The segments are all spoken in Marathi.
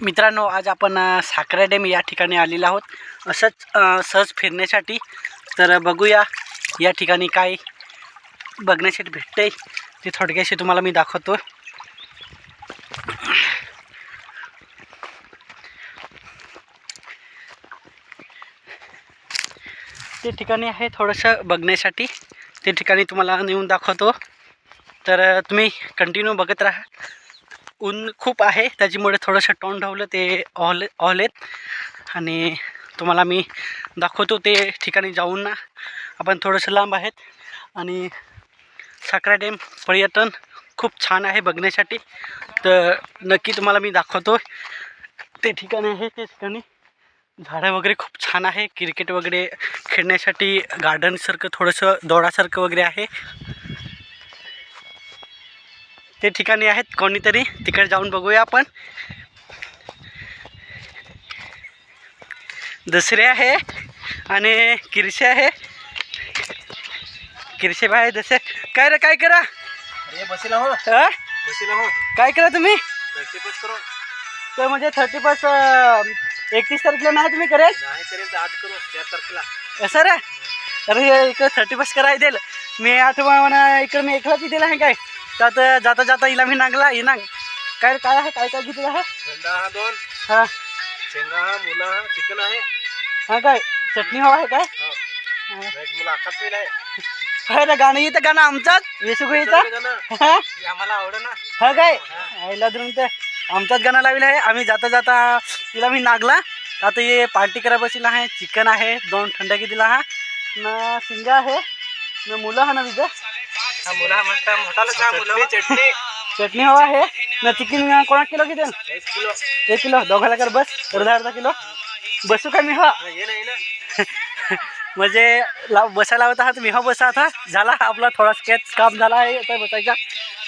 मित्रांनो आज आपण अ, साखरा डॅम या ठिकाणी आलेलो आहोत. असंच सहज फिरण्यासाठी. तर बघूया या ठिकाणी काय बघण्यासाठी भेटते ते थोडक्याशी तुम्हाला मी दाखवतो. ते ठिकाणी आहे थोडंसं बघण्यासाठी. ते ठिकाणी तुम्हाला नेऊन दाखवतो. तर तुम्ही कंटिन्यू बघत राहा. ऊन खूप आहे. त्याच्यामुळे थोडंसं टॉन ठेवलं ते ऑल ऑलेत आणि तुम्हाला मी दाखवतो ते ठिकाणी जाऊन ना. आपण थोडंसं लांब आहेत. आणि साखरा डॅम पर्यटन खूप छान आहे बघण्यासाठी. तर नक्की तुम्हाला मी दाखवतो. ते ठिकाणी आहे ते ठिकाणी. झाडं वगैरे खूप छान आहे. क्रिकेट वगैरे खेळण्यासाठी गार्डनसारखं थोडंसं दौडासारखं वगैरे आहे. ते ठिकाणी आहेत कोणीतरी. तिकडे जाऊन बघूया आपण. दसरे आहे आणि किरशे आहे. किरशे बाय दसरे. काय रे काय करा? अरे बसेला हो? बसेला हो काय करा तुम्ही? करो. तर म्हणजे थर्टी फर्स्ट एकतीस तारखेला नाही तुम्ही करेल? नाही करेल तर आज करू चार तारखेला. सर अरे इकडे थर्टी फर्स्ट करायला देईल. मी आठवा म्हणा इकडे मी एकलाच दिला आहे काय? त्यात जाता जाता हिला मी नांगला ही नांग. काय काय आहे? काय काय घेतलं आहे? थंडा हा दोन. हां. शेंगा हा मुला हा चिकन आहे. हां काय? चटणी हवा आहे काय? हो. हां. मुला आहे. काय रे गाणं येतं गाणं आमचाच हा? हे आम्हाला आवडे ना. हा काय? आईला धरून ते आमचाच गाणं लावलं आहे. आम्ही जाता जाता तिला मी नागला. आता हे पार्टी करा बसला आहे. चिकन आहे दोन थंडकी दिला हा. न शिंगा आहे न मुलं हा ना विजय. हा मुला हा मस्त मोठाला हा मुला चटणी. चटणी हवा आहे. न चिकन कोणा किलो किती एक किलो. एक किलो. दोघाला कर बस. अर्धा अर्धा किलो. बसू का मी हा? हा, ये ना ये ना. म्हणजे लाव बसायला होता हा मी हा बसा आता. झाला आपला थोडा स्केच काम झाला आहे. आता बसायचा.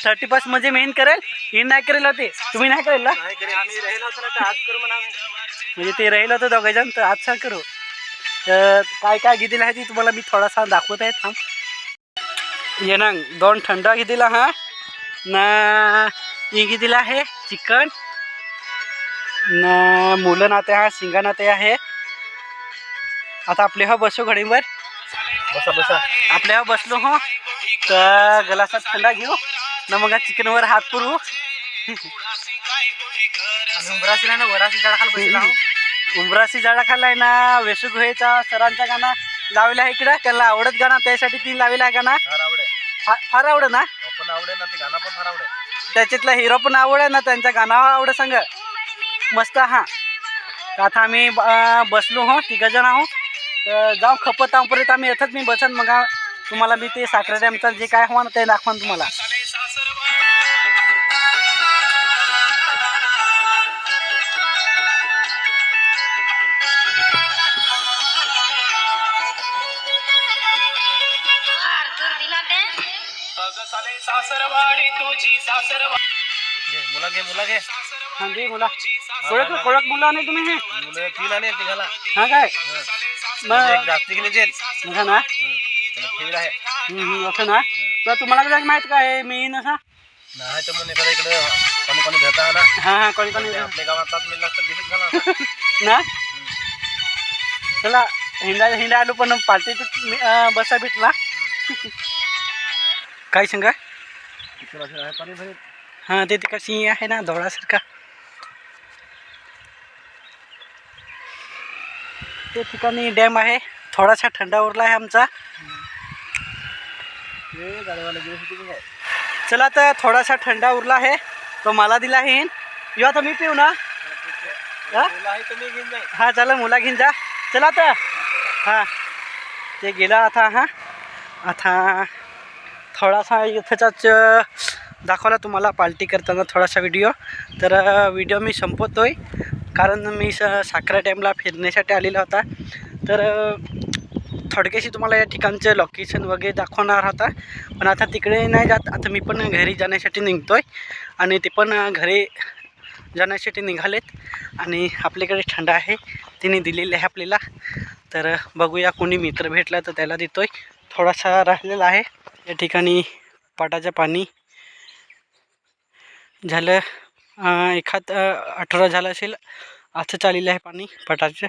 थर्टी फर्स्ट म्हणजे मेन करेल. ही नाही करेल होते. तुम्ही नाही करेल ना? नाही करेल. आम्ही राहिलो असं तर आज करू म्हणा आम्ही. म्हणजे ते राहिलं होतं दोघंजण तर आज सांग करू. तर काय काय घेतलेलं आहे ती तुम्हाला मी थोडासा दाखवत आहे थांब. ये ना दोन थंडा घेतलेला हा ना ही घेतलेला आहे चिकन ना मुलं नाते हा शिंगा नाते आहे आता आपले हा बसू घडीवर बसा बसा आपल्या हा बसलो हो तर गलासात थंडा घेऊ ना मग चिकनवर हात पुरवू आम्ही उमराशी ना वराशी झाड खाली बसला हो उमरासी झाडा खाल्लाय ना वेसू गुहेचा सरांचा गाणं लावलं आहे इकडं त्याला आवडत गाणं त्यासाठी तीन लावलेलं आहे गाणं फा- फार ना? आवडे ना ते गाणं पण फार आवडे त्याच्यातला हिरो पण आवड आहे ना त्यांच्या गाणं आवड सांग. मस्त हा. तर आता आम्ही अं, बसलो हो तिघं जण आहो तर जाऊ खपत आहो परत आम्ही येतच मी बसन मग आ- तुम्हाला मी ते साखरे डॅमचं जे काय हवा ना ते दाखवा तुम्हाला. घे मुला घे मुला घे. हां जी मुला. कोळक कोळक मुलं नाही तुम्ही हे? मुलं तीन आणि तिघाला हा काय? म्हणजे एक जास्ती की नाही नका ना. खेळ आहे. हम्म, हम्म, असं ना? तर तुम्हाला काय माहीत काय मी नसा नाही तर मग एखाद्या इकडे कोणी कोणी हां हां कोणी कोणी ते आपल्या गावातलाच मिळला तर दिसत झाला असता. ना? चला हिंडा हिंडा आलो पण पार्टी बसा भेटला. काय सांगा? हां ते कशी आहे ना धोळासारखा ते ठिकाणी डॅम आहे थोडासा थंडा उरला आहे आमचा. चला तर थोडासा थंडा उरला आहे तो मला दिला आहे. यो आता मी पिऊ ना? हा? चला मुला घेऊन जा. चला तर हां ते गेला आता हा. आता थोडासा इथंचाच दाखवला तुम्हाला पार्टी करताना थोडासा व्हिडिओ. तर व्हिडिओ मी संपवतोय. कारण मी स साखरा डॅमला फिरण्यासाठी आलेला होता. तर थोडक्याशी तुम्हाला या ठिकाणचं लोकेशन वगैरे दाखवणार होता. पण आता तिकडे नाही जात. आता मी पण घरी जाण्यासाठी निघतोय. आणि ते पण घरी जाण्यासाठी निघालेत. आणि आपल्याकडे थंड आहे. तिने दिलेली आहे आपल्याला. तर बघूया कोणी मित्र भेटला तर त्याला देतोय. थोडासा राहिलेला आहे. या ठिकाणी पाटाचं पाणी झालं. एखाद अठरा झालं असेल असं चाललेलं आहे पाणी पटाचं.